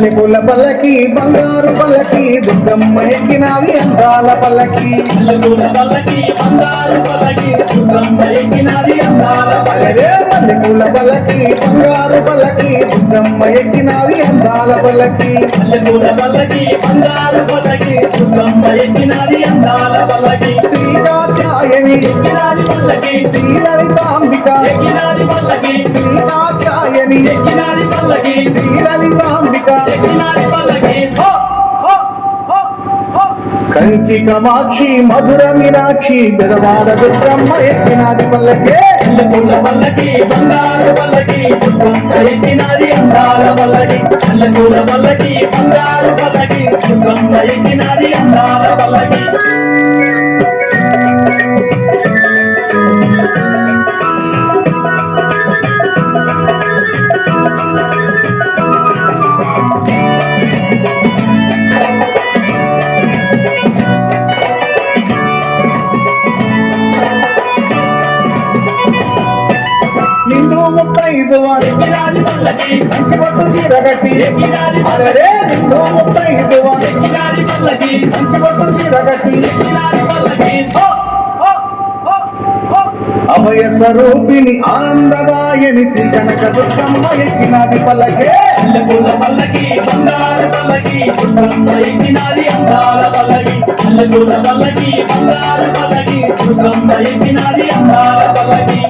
మల్లెపూల పల్లకి బంగారు పల్లకి దుర్గమ్మ ఎక్కినాది అందాల పల్లకి. మల్లెపూల పల్లకి బంగారు పల్లకి దుర్గమ్మ ఎక్కినది అందాల పల్లకి. బంగారు దుర్గమ్మ అందాల పల్లకి. శ్రీలలితాంబిక ఎక్కినది పల్లకి. కంచి కమాక్షి మధుర మీనాక్షి బెదవాడ దుర్గమ్మ ఎక్కినాది పల్లకే. మల్లెపూల పల్లకి బంగారు పల్లకి దుర్గమ్మ ఎక్కినది అందాల పల్లకి మల్లెపూల పల్లకి బంగారు పల్లకి దుర్గమ్మ ఎక్కినది అందాల పల్లకి పల్లకి. కంచి పట్టు చీరగట్టి ఎక్కినది అరే అభయ స్వరూపిణి ఆనందదాయని శ్రీ కనక దుర్గమ్మ ఎక్కినాది పల్లకే. పల్లకి బంగారు పల్లకి దుర్గమ్మ అందాల పల్లకి. పల్లకి బంగారు పల్లకి దుర్గమ్మ అందాల పల్లకి.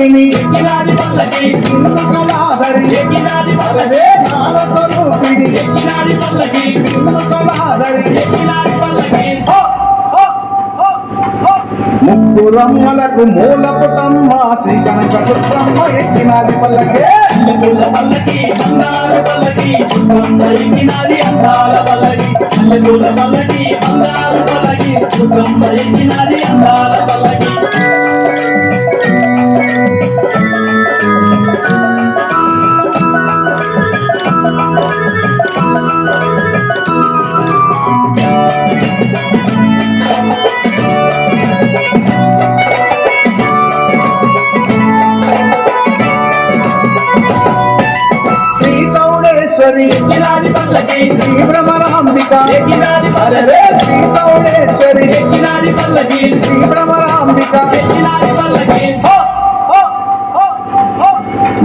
స్వరూపిణి ఎక్కినది పల్లకి ఇందు కళాధరి ఎక్కినది పల్లకి అరే స్వరూపిణి ఎక్కినది పల్లకి ఇందు కళాధరి ఎక్కినది పల్లకి హో, హో, హో, హో. శ్రీ కనక దుర్గమ్మ ఎక్కినాది పల్లకే. పల్లకి బంగారు పల్లకి ఎక్కినాది అందాల పల్లకి పల్లకి బంగారు పల్లకి ఎక్కినాది అందాల పల్లకి చౌడేశ్వరి ఎక్కినది పల్లకి. శ్రీ భ్రమరాంబిక ఎక్కినది అరే శ్రీ చౌడేశ్వరి ఎక్కినది పల్లకి. శ్రీ భ్రమరాంబిక ఎక్కినది పల్లకి.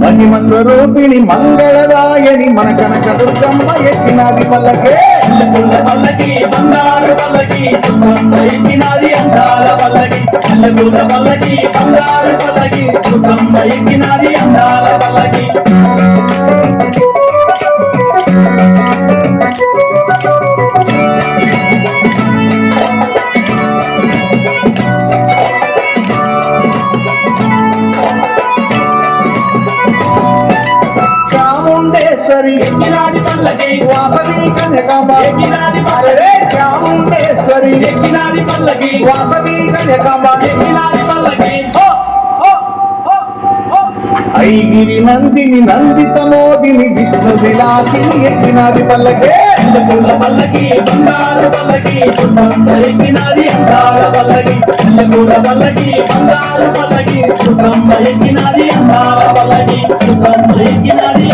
మహిమ స్వరూపిణి మంగళదాయని మన కనక దుర్గమ్మ ఎక్కినాది పల్లకే. పల్లకి బంగారు పల్లకి దుర్గమ్మ ఎక్కినది అందాల పల్లకి. పల్లకి బంగారు పల్లకి దుర్గమ్మ ఎక్కినది అందాల పల్లకి. చాముండేశ్వరి వాసవి పల్లకి. చాముండేశ్వరి వాసవి పల్లకి. ఐగిరి నందిని నందిత మోదిని విష్ణు విలాసిని ఎక్కినాది పల్లకే. మల్లెపూల పల్లకి బంగారు పల్లకి ఎక్కినది అందాల పల్లకి. మల్లెపూల పల్లకి బంగారు పల్లకి ఎక్కినది అందాల పల్లకి. ఎక్కినది